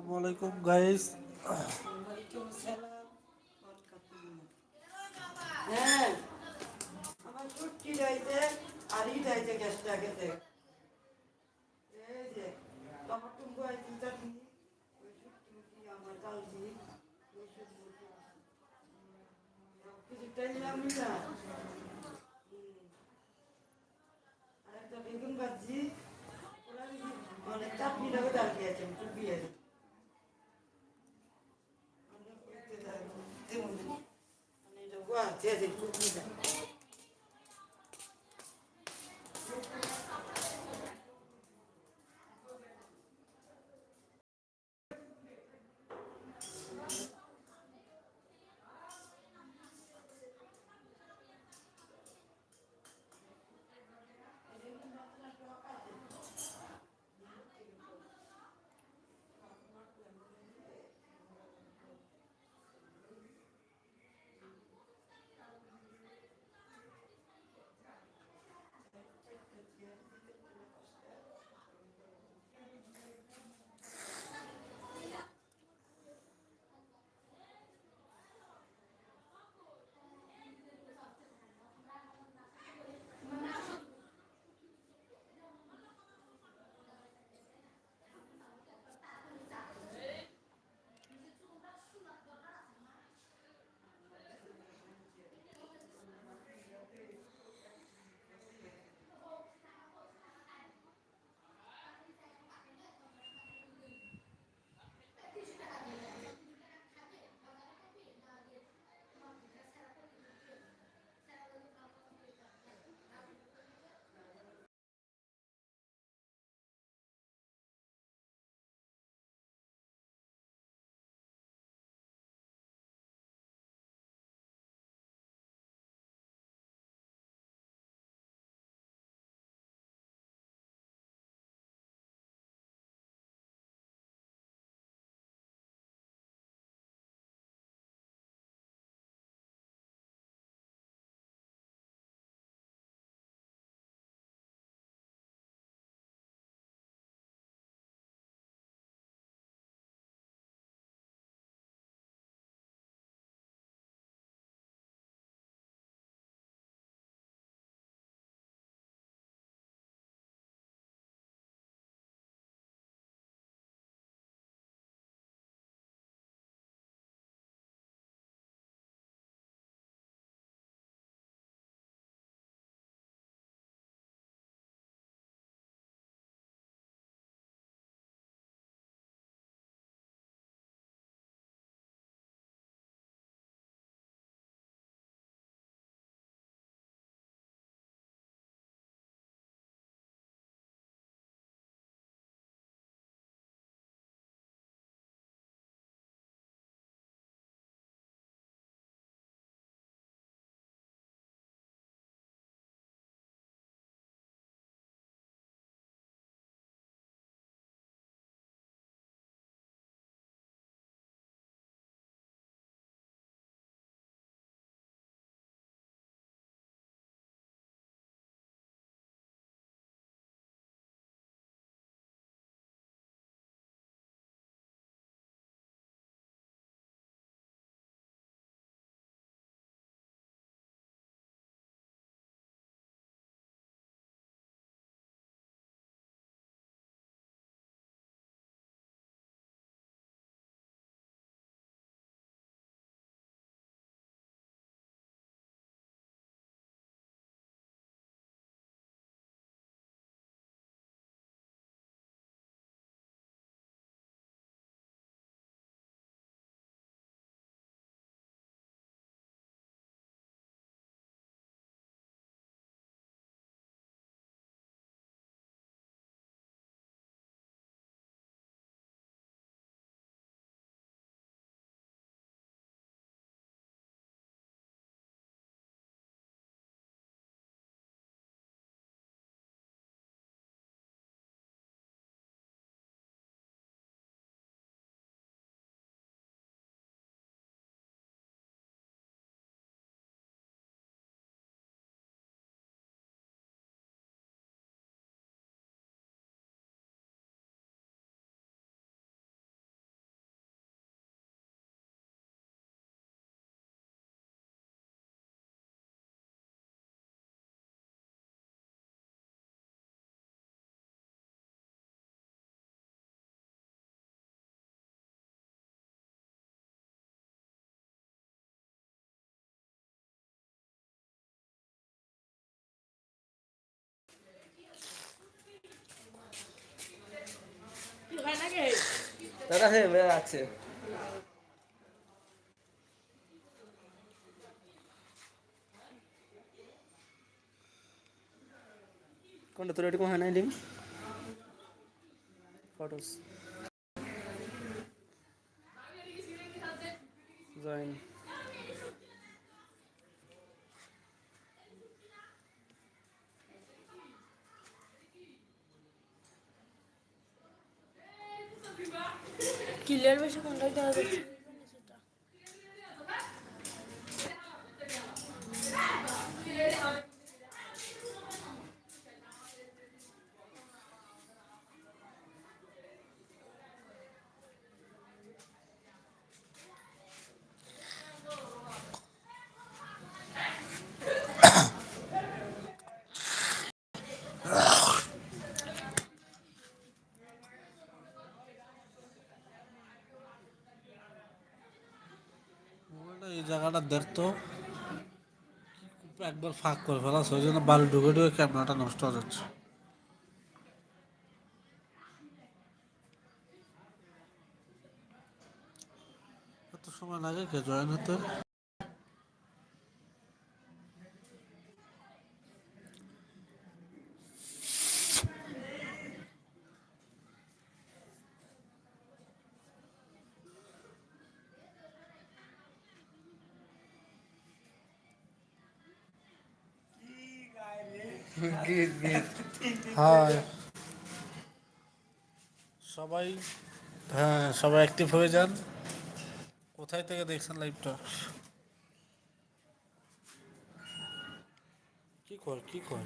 আসসালামু আলাইকুম গাইস হ্যাঁ যে তোমার টুকু আইছি চাটনি ওই ছুটকি মুটকি আমার চালছি ওই শুকনো কিছু টাইলাম না আর একটা বেগুন ভাজি মানে চাটনিটাও ডাল খেয়েছে টুকি আছে তেমন মানে এটা গোয়া আছে টুকিটা দাদা হ্যাঁ আছে। কোনটা তোর এরকম হয় না link photos. Join. Killerime çok önden জায়গাটা দেখতো। একবার ফাঁক করে ফেলা সেই জন্য বালু ঢুকে ঢুকে ক্যামেরাটা নষ্ট হয়ে যাচ্ছে। এত সময় লাগে কে জয়েন হতে? হাই সবাই হ্যাঁ সবাই অ্যাক্টিভ হয়ে যান। কোথায় থেকে দেখছেন লাইভটা কি কর কি কর?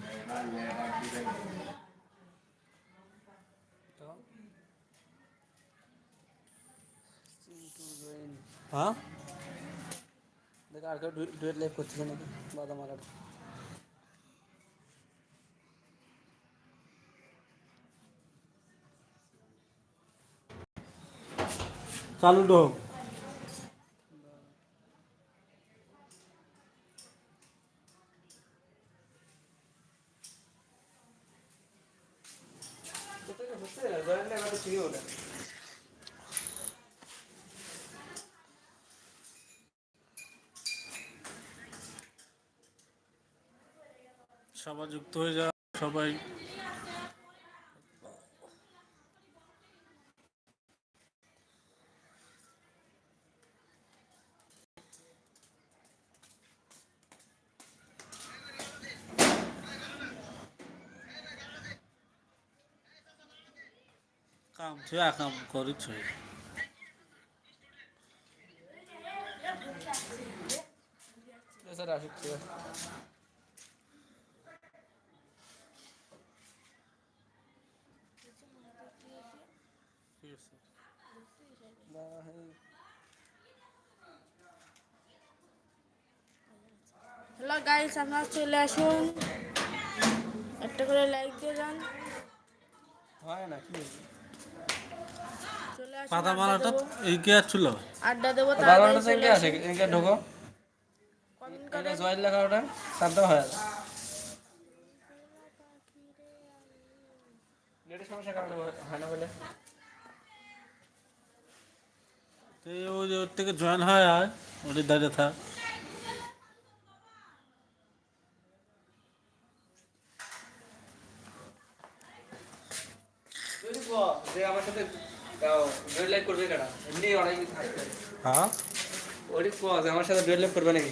হ্যাঁ? দেখ আর কেউ ডুয়েট লাইভ করতেছে নাকি? বাদাম আর চালু তো সবাই যুক্ত হয়ে যান সবাই কাম থুয়া কাম করিছ স্যার আসুক ঠিক আছে। ঠিক হ্যালো গাইস আপনারা চলে আসুন। একটা করে লাইক দিয়ে যান। হয় না কি পাতা মালাটা এই কে ছিল? আড্ডা দেবো বারো তাড়াতাড়ি ঘণ্টা চলে থেকে আসে এদিকে ঢোকো? জয়েন লেখা ওটা দেওয়া হয় নেটের সমস্যার কারণে হয় না বলে? তো ওই ওর থেকে জয়েন হয় আর ওটি দাঁড়িয়ে থাক। যে আমার সাথে করবে কাটা এমনি অনেক হ্যাঁ? আমার সাথে ডুয়েট লাইভ করবে নাকি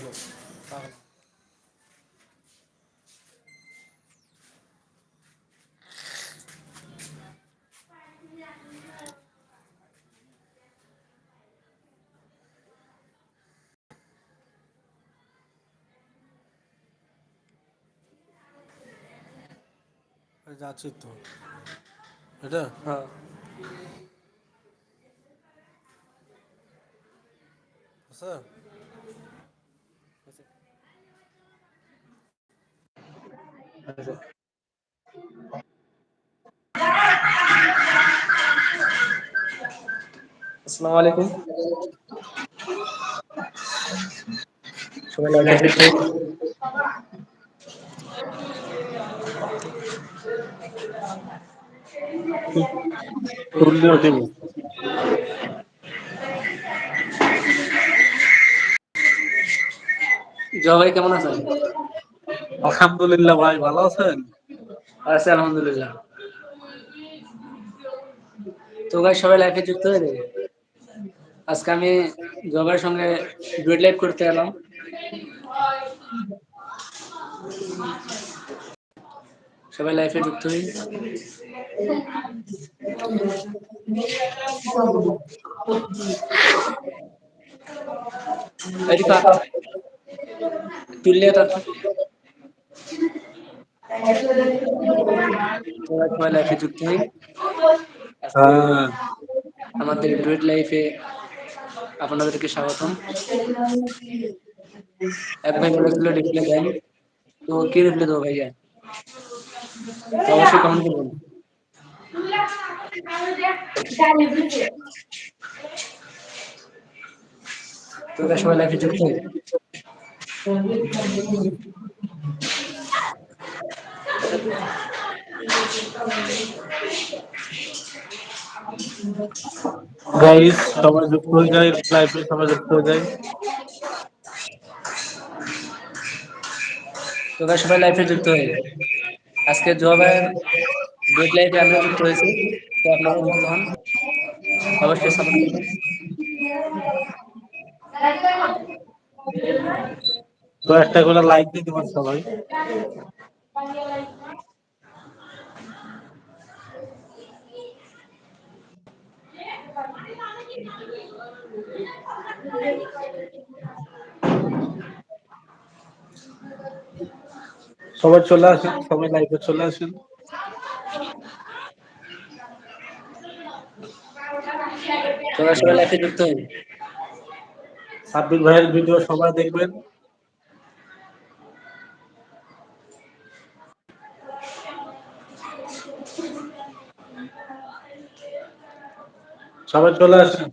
যাচ্ছি তো। এটা? হ্যাঁ। আচ্ছা। আসসালামু আলাইকুম সবাই লাইক জয় কেমন আছেন? আলহামদুলিল্লাহ ভাই ভালো আছেন? আছি আলহামদুলিল্লাহ। তো ভাই সবাই লাইফে যুক্ত হয়ে যাবে আজকে আমি জবের সঙ্গে ডুয়েট লাইভ করতে এলাম। সবাই লাইফে যুক্ত হই। আয়। তুললে লাইফে যুক্ত হই হ্যাঁ। আমাদের ডুয়েট লাইফে আপনাদেরকে স্বাগতম। এক ভাই বলেছিল রিপ্লাই দেন তো কি রিপ্লাই দেবো ভাইয়া? তো অবশ্যই কমেন্ট করবেন। তোরা সবাই লাইফে যুক্ত হই গাইস সবাই যুক্ত হয়ে যায় লাইভে সবাই যুক্ত হয়ে যায় তোরা সবাই লাইফে যুক্ত হয়ে যায় আজকে জবের ডুয়েট লাইফে আমরা যুক্ত হয়েছি তো আপনারা যুক্ত হন অবশ্যই সাপোর্ট করবেন তো একটা করে লাইক দিয়ে দিবেন সবাই। সবাই চলে আসেন সবাই লাইভে চলে আসেন। তোরা সবাই লাইফে যুক্ত হন। সাব্বির ভাইয়ের ভিডিও সবাই দেখবেন। সবাই চলে আসেন।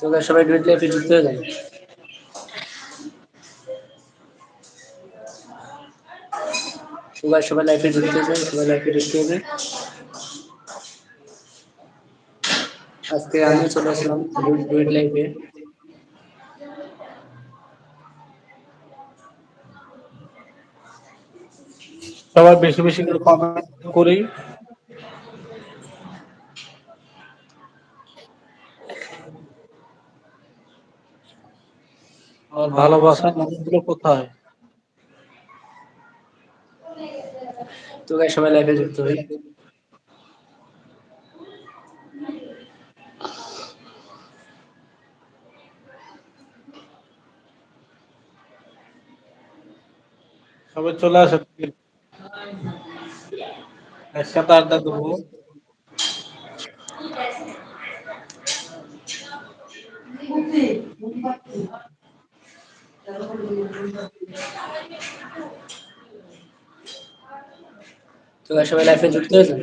তোরা সবাই ডুয়েট লাইফে যুক্ত হয়ে যান। সবাই সবাই লাইফে যুক্ত হয়ে যায় সবাই লাইফে যুক্ত হয়ে আজকে আমি চলে আসলাম ডুয়েট লাইফে সবাই বেশি বেশি করে কমেন্ট করি আর ভালোবাসার মানুষগুলো কোথায়? তোরা সবাই লাইফে যুক্ত হই। সবাই চলে আসেন একসাথে আড্ডা দেবো। তোরা সবাই লাইফে যুক্ত হয়ে যান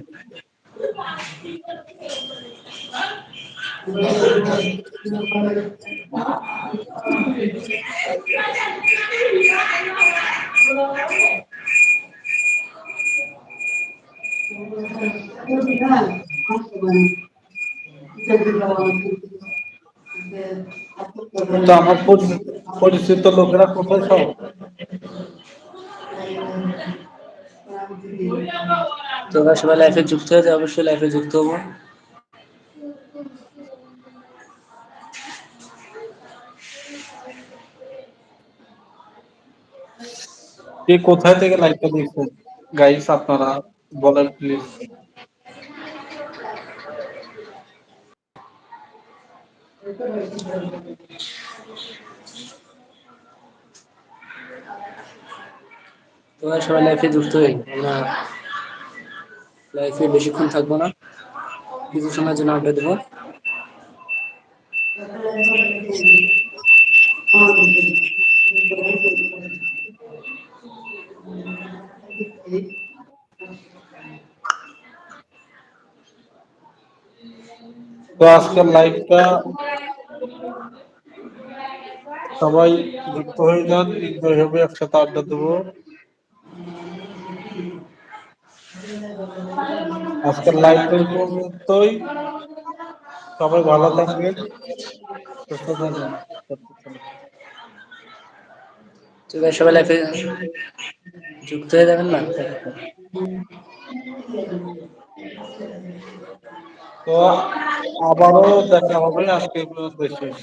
তো আমার পরি- পরিচিত লোকেরা কোথায় সব? তোরা সবাই লাইফে যুক্ত হয়ে যায় অবশ্যই লাইফে যুক্ত হব। কে কোথায় থেকে লাইভটা দেখছেন? গাইস আপনারা বলেন প্লিজ তোরা সবাই লাইফে যুক্ত হই আমরা লাইফে বেশিক্ষণ থাকব না। কিছু সময়ের জন্য আড্ডা দেবো। তো আজকের লাইভটা সবাই যুক্ত হয়ে যান এনজয় হবে একসাথে আড্ডা দেবো। আজকের লাইভ পর্যন্তই। সবাই ভালো থাকবেন সুস্থ থাকবেন। তো ভাই সবাই লাইফে যুক্ত হয়ে যাবেন না? তো আবারও দেখা হবে আজকে পর্যন্ত। শেষ